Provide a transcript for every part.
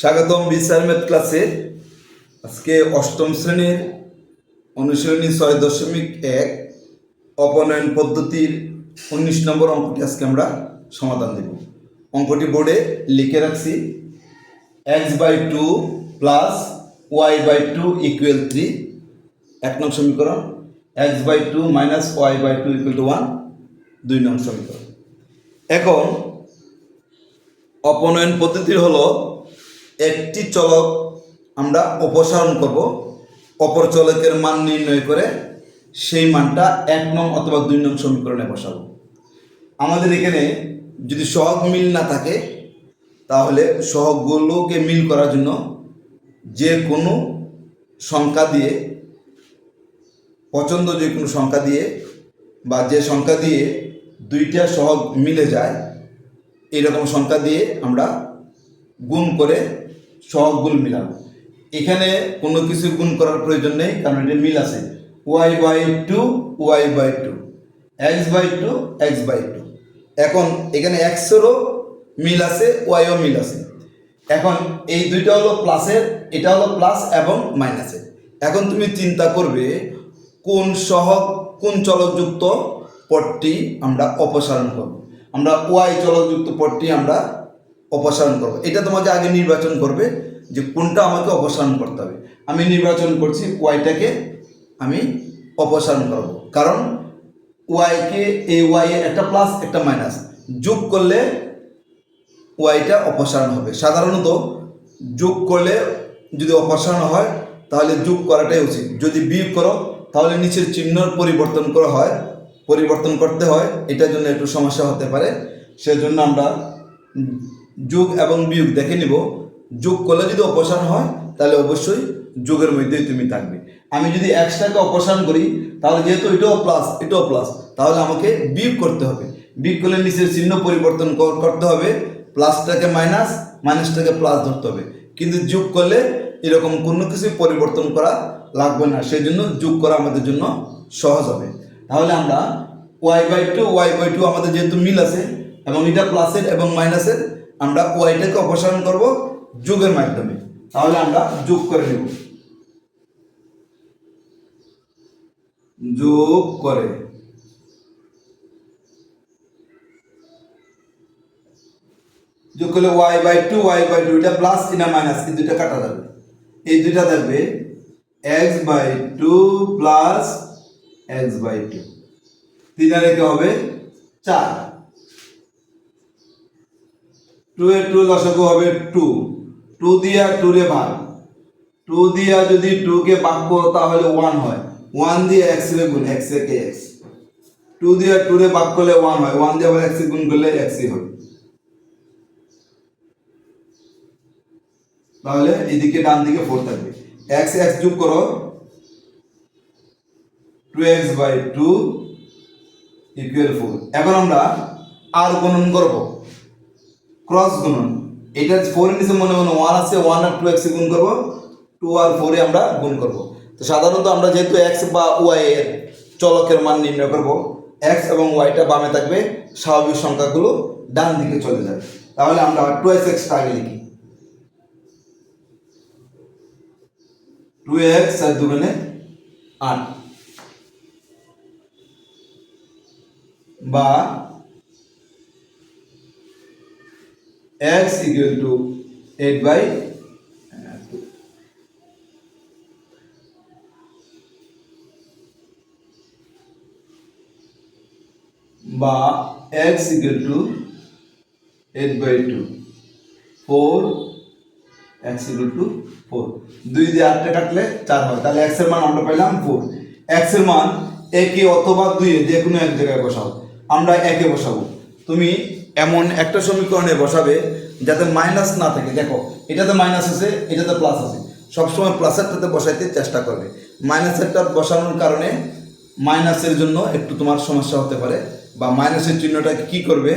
স্বাগতম বিচার ম্যাথ ক্লাসে। আজকে অষ্টম শ্রেণির অনুশীলনী ছয় দশমিক এক, অপনয়ন পদ্ধতির উনিশ নম্বর অঙ্কটি আজকে আমরা সমাধান দেব। অঙ্কটি বোর্ডে লিখে রাখছি x by two plus y by two equal three এক নং সমীকরণ x by two minus y by two equal to one দুই নং সমীকরণ। এখন, অপনয়ন পদ্ধতি হলো একটি চলক আমরা অপসারণ করব। অপর চলকের মান নির্ণয় করে সেই মানটা এক নং অথবা দুই নং সমীকরণে বসাবো। আমাদের এখানে যদি সহগ মিল না থাকে, তাহলে সহগগুলোকে মিল করার জন্য যে কোনো সংখ্যা দিয়ে, পছন্দ যে কোনো সংখ্যা দিয়ে বা যে সংখ্যা দিয়ে দুইটা সহগ মিলে যায় এরকম সংখ্যা দিয়ে আমরা গুণ করে সহগুণ মিলাবো এখানে কোনো কিছু গুণ করার প্রয়োজন নেই, কারণ এটা মিল আছে। Y by two, y by two. X by two, x by two. এখন এখানে এক্সেরও মিল আছে, ওয়াইও মিল আছে। এখন এই দুইটা হলো প্লাসের, এটা হলো প্লাস এবং মাইনাসের। এখন তুমি চিন্তা করবে, কোন সহগ, কোন চলকযুক্ত পদটি আমরা অপসারণ করব? আমরা ওয়াই চলকযুক্ত পদটি আমরা অপসারণ করব। এটা তোমাকে আগে নির্বাচন করবে যে কোনটা আমাকে অপসারণ করতে হবে। আমি নির্বাচন করছি ওয়াইটাকে আমি অপসারণ করব। কারণ ওয়াইকে এই ওয়াই একটা প্লাস একটা মাইনাস যোগ করলে ওয়াইটা অপসারণ হবে। সাধারণত যোগ করলে যদি অপসারণ হয়, তাহলে যোগ করাটাই উচিত। যদি বিয়োগ করো, তাহলে নিচের চিহ্নর পরিবর্তন করা হয়। পরিবর্তন করতে হয়। এটার জন্য একটু সমস্যা হতে পারে। সেজন্য আমরা যোগ এবং বিয়োগ দেখে নিব। যোগ করলে যদি অপসারণ হয়, তাহলে অবশ্যই যোগের মধ্যেই তুমি থাকবে। আমি যদি একশটাকে অপসারণ করি, তাহলে যেহেতু এটাও প্লাস এটাও প্লাস তাহলে আমাকে বিয়োগ করতে হবে। বিয়োগ করলে নিচের চিহ্ন পরিবর্তন করতে হবে। প্লাসটাকে মাইনাস মাইনাসটাকে প্লাস ধরতে হবে। কিন্তু যোগ করলে এরকম কোনো কিছুই পরিবর্তন করা লাগবে না। সেই জন্য যোগ করা আমাদের জন্য সহজ হবে। তাহলে আমরা y by two y by two আমাদের যেহেতু মিল আছে, এবং এটা প্লাসের এবং মাইনাসের আমরা ওয়াইটাকে অপসারণ করব যোগের মাধ্যমে। তাহলে আমরা যোগ করে নেব। যোগ করে। যোগ করলে y by two y by two এটা প্লাস এটা মাইনাস এই দুইটা কাটা যাবে। এই দুইটা থাকবে x by two plus x by two তিন আর হবে? চার। টু এর টু লসাগু হবে টু। টু দিয়া টু রে ভাগ টু দিয়া যদি টু কে ভাগ করো তাহলে ওয়ান হয়। ওয়ান দিয়ে এক্স রে গুণ এক্স একে এক্স টু দিয়ে টু রে ভাগ করলে ওয়ান হয়। ওয়ান দিয়ে আবার এক্স গুণ করলে এক্সই হবে। তাহলে এদিকে ডান দিকে ফোর থাকবে। এক্স এক্স যোগ করো। Two x by two equal four এখন আমরা আর গুণন করব। ক্রস গুণন এটা ফোর নিচে মনে মনে ওয়ান আছে ওয়ান আর টু এক্স গুণ করব টু আর ফোরে আমরা গুণ করব। তো সাধারণত আমরা যেহেতু এক্স বা ওয়াই এর চলকের মান নির্ণয় করব এক্স এবং ওয়াইটা বামে থাকবে, স্বাভাবিক সংখ্যাগুলো ডান দিকে চলে যাবে। তাহলে আমরা টু এক্স এক্সটা আগে লিখি। টু এক্স আর দুগুণে আট। বা x equal to eight by বা x equal to eight by two four x equal to four দুই দিয়ে আটটা কাটলে চার হয়। তাহলে এক্সের মান আমরা পেলাম ফোর এক্সের মান একে অথবা দুইয়ে যে কোনো এক জায়গায় বসাও। আমরা একে বসাবো। তুমি এমন একটা সমীকরণে বসাবে যাতে মাইনাস না থাকে। দেখো, এটাতে মাইনাস আছে, এটাতে প্লাস আছে। সবসময় প্লাসেরটাতে বসাইতে চেষ্টা করবে। মাইনাসেরটা বসানোর কারণে মাইনাসের জন্য একটু তোমার সমস্যা হতে পারে। বা মাইনাসের চিহ্নটা কি করবে?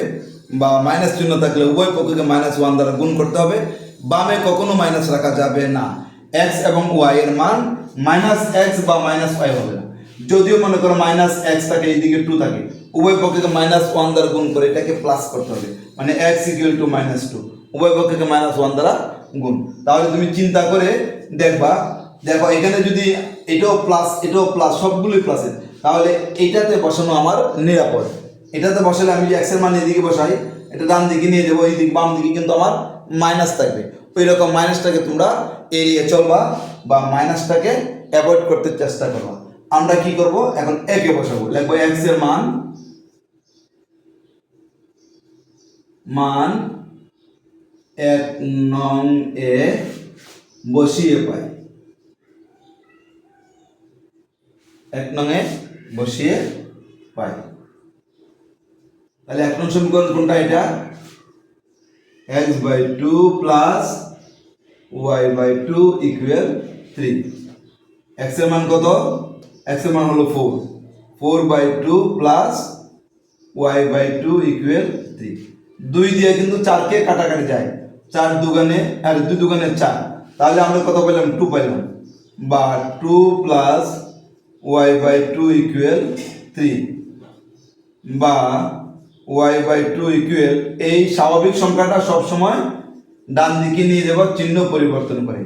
বা মাইনাস চিহ্ন থাকলে উভয় পক্ষকে মাইনাস ওয়ান দ্বারা গুণ করতে হবে। বামে কখনো মাইনাস রাখা যাবে না। এক্স এবং ওয়াই এর মান মাইনাস এক্স বা মাইনাস ওয়াই হবে না। যদিও মনে করো মাইনাস এক্স থাকে, এইদিকে টু থাকে। উভয় পক্ষকে মাইনাস ওয়ান দ্বারা গুণ করে এটাকে প্লাস করতে হবে। মানে x equal to minus two উভয় পক্ষকে মাইনাস ওয়ান দ্বারা গুণ। তাহলে তুমি চিন্তা করে দেখবা, দেখো এখানে যদি এটাও প্লাস এটাও প্লাস সবগুলোই প্লাসের তাহলে এটাতে বসানো আমার নিরাপদ। এটাতে বসালে আমি যে এক্সের মান এদিকে বসাই, এটা ডান দিকে নিয়ে যাব, এই দিক বাম দিকে কিন্তু আমার মাইনাস থাকবে। ওই রকম মাইনাসটাকে তোমরা এড়িয়ে চলবা বা মাইনাসটাকে অ্যাভয়েড করতে চেষ্টা করবা। আমরা কি করব? এখন একে বসাবো। লিখব এক্সের মান মান এক নং এ বসিয়ে পাই এক নং এ বসিয়ে পাই তাহলে এক নং সমীকরণ কোনটা এটা? X by two plus y by two equal three এক্সের মান কত? এক্সের মান হলো four four by two plus y by two equal three দুই দিয়ে কিন্তু চারকে কাটাকাটি যায়। চার দুগানে আর দুই দুগানে চার। তাহলে আমরা কত পেলাম? টু পেলাম। বা two plus y by two equal three বা ওয়াই বাই টু ইকুয়েল এই স্বাভাবিক সংখ্যাটা সবসময় ডান দিকে নিয়ে যাবার চিহ্ন পরিবর্তন করে।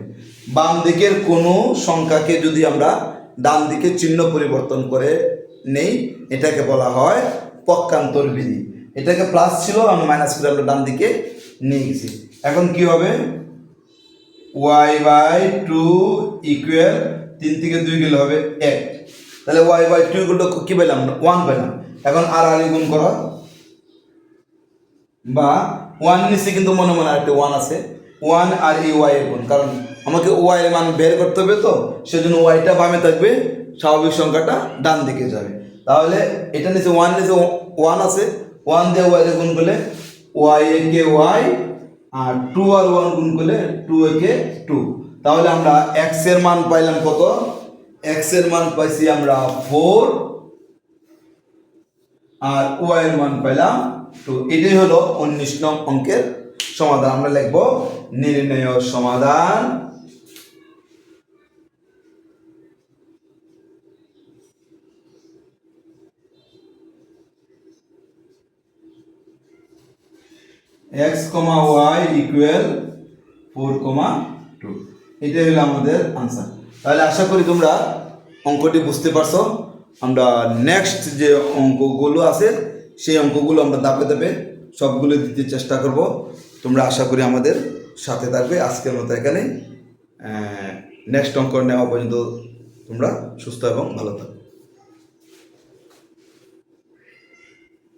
বাম দিকের কোনো সংখ্যাকে যদি আমরা ডান দিকে চিহ্ন পরিবর্তন করে নেই, এটাকে বলা হয় পক্ষান্তর বিধি। এটাকে প্লাস ছিল, আমি মাইনাস করে আমরা ডান দিকে নিয়ে গেছি। এখন কি হবে? ওয়াই বাই টু ইকুয়াল তিন থেকে দুই গেলে হবে এক। তাহলে ওয়াই বাই টু ইকুয়াল কি পেলাম? ওয়ান পেলাম। এখন আর আর গুণ করো। বা ওয়ান নিচে কিন্তু মনে মনে আর একটা ওয়ান আছে। ওয়ান আর এই ওয়াই এর গুণ। কারণ আমাকে ওয়াই এর মান বের করতে হবে তো, সেজন্য ওয়াইটা বামে থাকবে, স্বাভাবিক সংখ্যাটা ডান দিকে যাবে। তাহলে এটা নিচে ওয়ান নিচে ওয়ান আছে। ওয়ান দিয়ে ওয়াই গুণ করলে ওয়াই কে ওয়াই আর টু আর ওয়ান গুণ করলে টু এ কে টু। তাহলে আমরা এক্সের মান পাইলাম কত? এক্সের মান পাইছি আমরা ফোর আর ওয়াই এর মান পেলাম তো এটাই হলো উনিশ নং অঙ্কের সমাধান। আমরা লিখব নির্ণয় সমাধান। X comma y equal four comma two এটাই হলো আমাদের আনসার তাহলে আশা করি তোমরা অঙ্কটি বুঝতে পারছ। আমরা নেক্সট যে অঙ্কগুলো আছে, সেই অঙ্কগুলো আমরা দাপে দাপে সবগুলো দিতে চেষ্টা করব। তোমরা আশা করি আমাদের সাথে থাকবে। আজকের মতো এখানে নেক্সট অঙ্ক নেওয়া পর্যন্ত তোমরা সুস্থ এবং ভালো থাকবে।